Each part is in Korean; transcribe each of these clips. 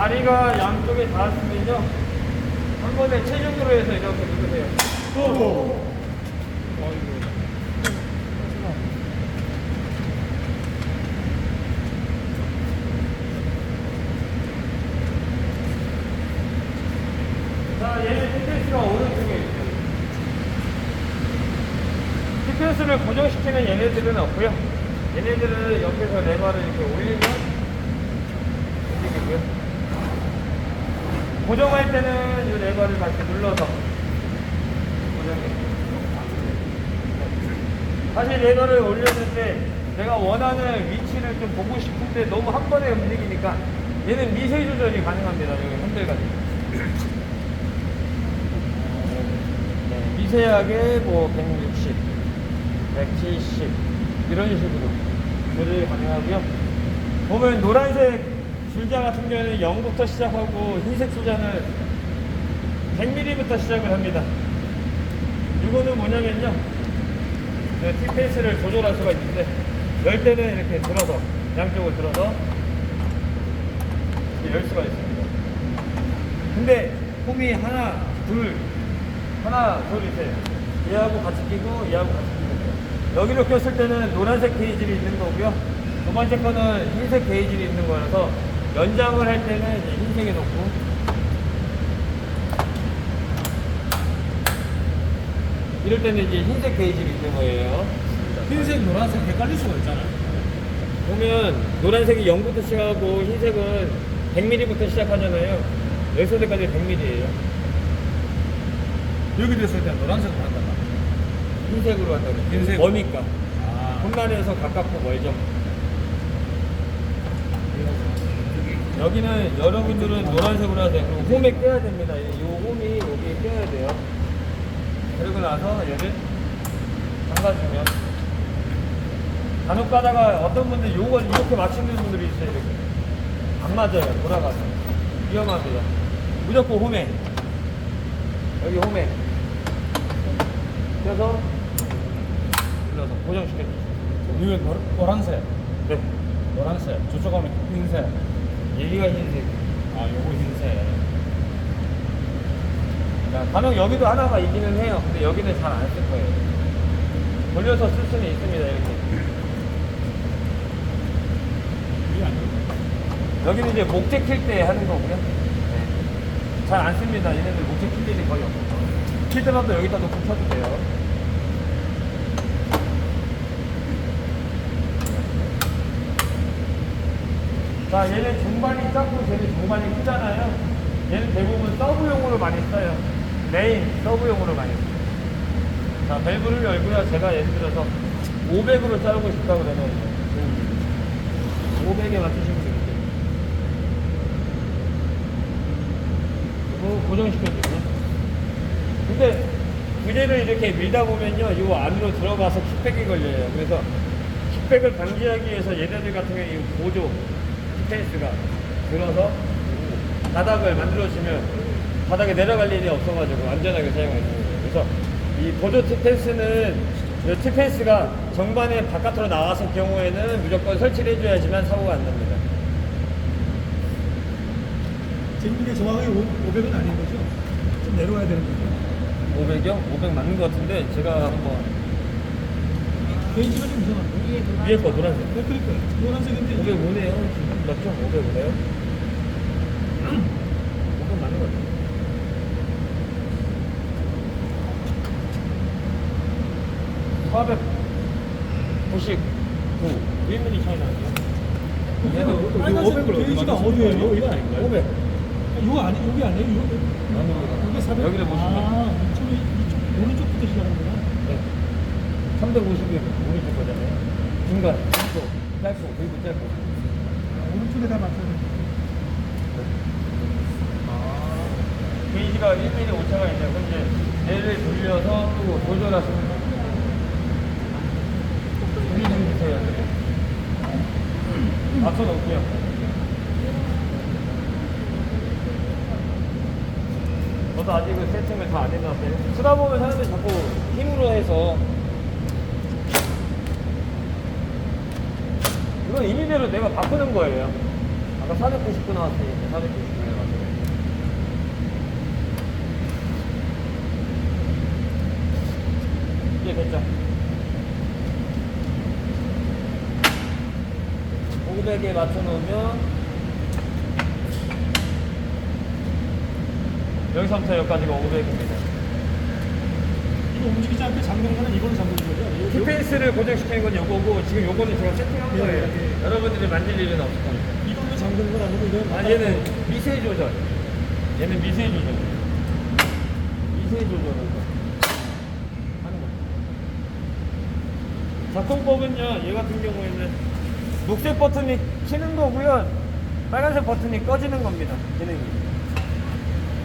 다리가 양쪽에 닿았으면요. 한 번에 체중으로 해서 이렇게 누르세요. 또. 자, 얘는 TPS가 오른쪽에 있어요. TPS를 고정시키는 얘네들은 없고요. 얘네들은 옆에서 레버를 이렇게 올리면 움직이고요. 고정할 때는 이 레버를 다시 눌러서. 다시 레버를 올렸을 때 내가 원하는 위치를 좀 보고 싶은데 너무 한 번에 움직이니까 얘는 미세 조절이 가능합니다. 여기 같은 거. 네, 미세하게 뭐 160, 170 이런 식으로 조절이 가능하고요. 보면 노란색 줄자 같은 경우는 0부터 시작하고 흰색 줄자는 100mm부터 시작을 합니다. 이거는 뭐냐면요. 네, T페이스를 조절할 수가 있는데 열 때는 이렇게 들어서 양쪽을 들어서 이렇게 열 수가 있습니다. 근데 홈이 하나, 둘, 하나, 둘 있어요. 얘하고 같이 끼고 얘하고 같이 끼고. 여기로 꼈을 때는 노란색 게이지를 있는 거고요. 두 번째 거는 흰색 게이지를 있는 거라서 연장을 할 때는 이제 흰색에 놓고 이럴 때는 이제 흰색 게이지를 있는 거예요. 흰색, 노란색 헷갈릴 수가 있잖아요. 보면 노란색이 0부터 시작하고 흰색은 100mm부터 시작하잖아요. 여기서까지 100mm예요. 여기 됐을 때 노란색으로 한다. 흰색으로 한다고. 흰색. 머니까. 아, 홈란에서 가깝고 멀죠. 여기는 여러분들은 노란색으로 하세요. 그리고 홈에 껴야 됩니다. 이 홈이 여기에 껴야 돼요. 그리고 나서 얘를 잠가주면 간혹 가다가 어떤 분들 요걸 이렇게 맞추는 분들이 있어요. 이렇게. 안 맞아요. 돌아가서. 위험합니다. 무조건 홈에. 여기 홈에. 그래서 눌러서 고정시켜주세요. 노, 노란색, 네. 노란색. 저쪽 가면 흰색. 여기가 흰색. 아, 요거 흰색. 자, 간혹 여기도 하나가 있기는 해요. 근데 여기는 잘 안 쓸 거예요. 돌려서 쓸 수는 있습니다. 이렇게. 여기는 이제 목재 킬 때 하는 거고요. 네. 잘 안 씁니다. 얘네들 목재 킬 일이 거의 없어요. 킬 때마다 여기다 놓고 켜도 돼요. 자, 얘는 중반이 작고 쟤는 중반이 크잖아요. 얘는 대부분 서브용으로 많이 써요. 메인 서브용으로 많이 써요. 자, 밸브를 열고요. 제가 예를 들어서 500으로 자르고 싶다 그러면 500에 맞추시면 되겠죠. 이거 고정시켜주고요. 근데 부재를 이렇게 밀다 보면요, 이 안으로 들어가서 킥백이 걸려요. 그래서 킥백을 방지하기 위해서 얘네들 같은 경우에 이 보조 디펜스가 들어서 바닥을 만들어주면 바닥에 내려갈 일이 없어가지고 안전하게 사용할 수 있어요. 그래서 이 보조 티펜스는 이 티펜스가 정반에 바깥으로 나왔을 경우에는 무조건 설치를 해줘야지만 사고가 안 납니다. 지금 이게 정확하게 500은 아닌 거죠? 좀 내려와야 되는 거죠? 500이요? 500 맞는 것 같은데 제가 한번 게이지가 좀 이상한데? 위에 거 노란색 네, 그러니까 노란색인데 500 오네요 지금 몇 점? 500 오네요 500 맞는 것 같아요 499 1mm 차이 나네요 빨간색 500으로 게이지가 어디예요? 이거 아닌가요? 500 이거 아니, 여기 아니에요? 이거? 이게 400? 여기를 보시면 아, 이쪽이, 이쪽, 오른쪽부터 시작하는구나. 네. 350이 오른쪽 거잖아요 중간 짧고 짧고 그리고 짧고 오른쪽에다 맞춰야 게이지가 1mm 오차가 있네요. 그럼 이제 얘를 돌려서 또 조절하시면 돼요. 우리 좀 주세요. 맞춰 놓을게요. 저도 아직 그 세팅을 다 안 해놨어요. 쓰다 보면 사람들이 자꾸 힘으로 해서 이건 임의대로 내가 바꾸는 거예요. 아까 499 나왔으니까 499에 맞춰. 이제 됐죠? 500에 맞춰놓으면 여기서부터 여기까지가 500입니다. 이거 움직이지 않게 잠그는 거는 이거는 잠그는 거죠? 키페이스를 고정시키는 건 요거고 지금 요거는 제가 세팅한 예, 거예요. 예. 여러분들이 만질 일은 없을 겁니다. 이걸로 잠그는 건 아니고 이건 아 얘는 미세 조절. 얘는 미세 조절. 미세 조절을 하는 거예요. 작동법은요. 얘 같은 경우에는 녹색 버튼이 켜는 거고요. 빨간색 버튼이 꺼지는 겁니다. 기능이.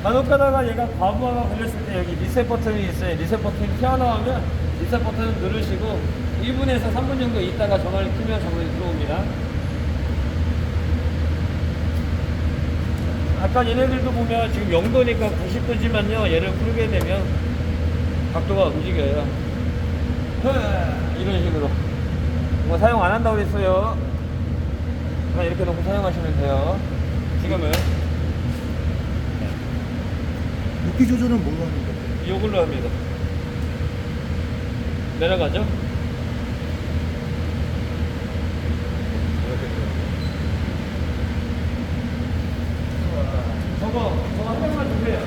간혹 가다가 얘가 과부하가 걸렸을 때 여기 리셋 버튼이 있어요. 리셋 버튼이 튀어나오면 리셋 버튼을 누르시고 1분에서 3분 정도 있다가 전화를 키면 전원이 들어옵니다. 아까 얘네들도 보면 지금 0도니까 90도지만요. 얘를 풀게 되면 각도가 움직여요. 흐, 이런 식으로. 뭐 사용 안 한다고 그랬어요. 그냥 이렇게 놓고 사용하시면 돼요. 지금은 높이 조절은 뭘로 하는 거예요? 이걸로 합니다. 내려가죠? 저거 저거 한 번만 주세요.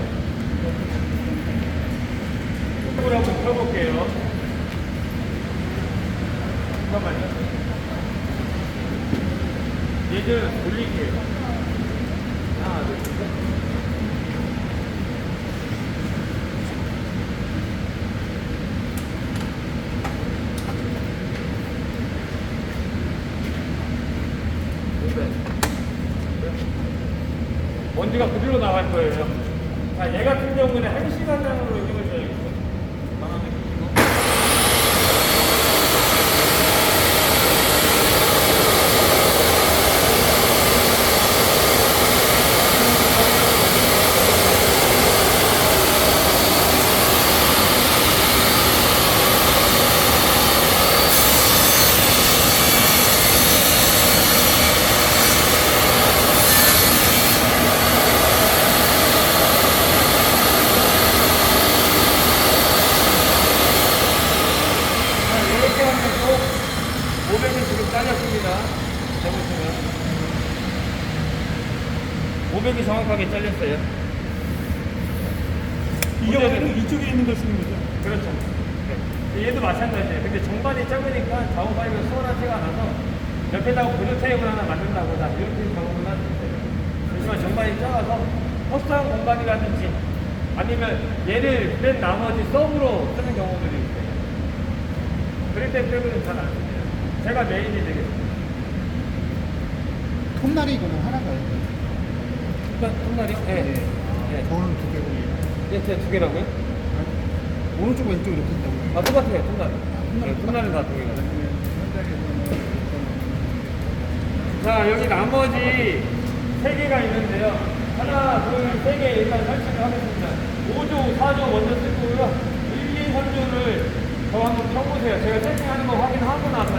이쪽으로 한번 펴볼게요. 잠깐만요. 얘를 올릴게요 먼지가 그대로 나갈 거예요. 자, 얘 같은 경우는 한 시간장으로 이용을 줘야겠어. 만원에 끼고. 자, 이렇게 하면 또 500은 지금 잘렸습니다. 해보시면. 500이 정확하게 잘렸어요. 이 경우에는 이쪽에 있는 걸 쓰는 거죠? 그렇죠. 네. 얘도 마찬가지예요. 근데 정반이 작으니까 좌우 파이가 수월한 티가 나서 옆에다가 보조 테이블 하나 만든다거나 이렇게 경우는. 그렇지만 정반이 작아서 허스한 공간이라든지 아니면 얘를 뺀 나머지 서브로 쓰는 경우들이 있어요. 그럴 때 테이블은 잘안 쓰네요. 제가 메인이 되겠습니다. 톱날이 이거는 하나가요? 톱날이요? 네. 네. 저는 두 개고 네, 두 개라고요? 오른쪽 왼쪽 이렇게 있다고요? 아, 똑같아요, 톱날. 네, 톱날은 다 두 개가. 자, 여기 나머지 세 개가 있는데요. 하나, 둘, 세 개 일단 설치를 하겠습니다. 5조, 4조 먼저 쓰고요. 1, 2, 3조를 더 한번 펴보세요. 제가 세팅하는 거 확인하고 나서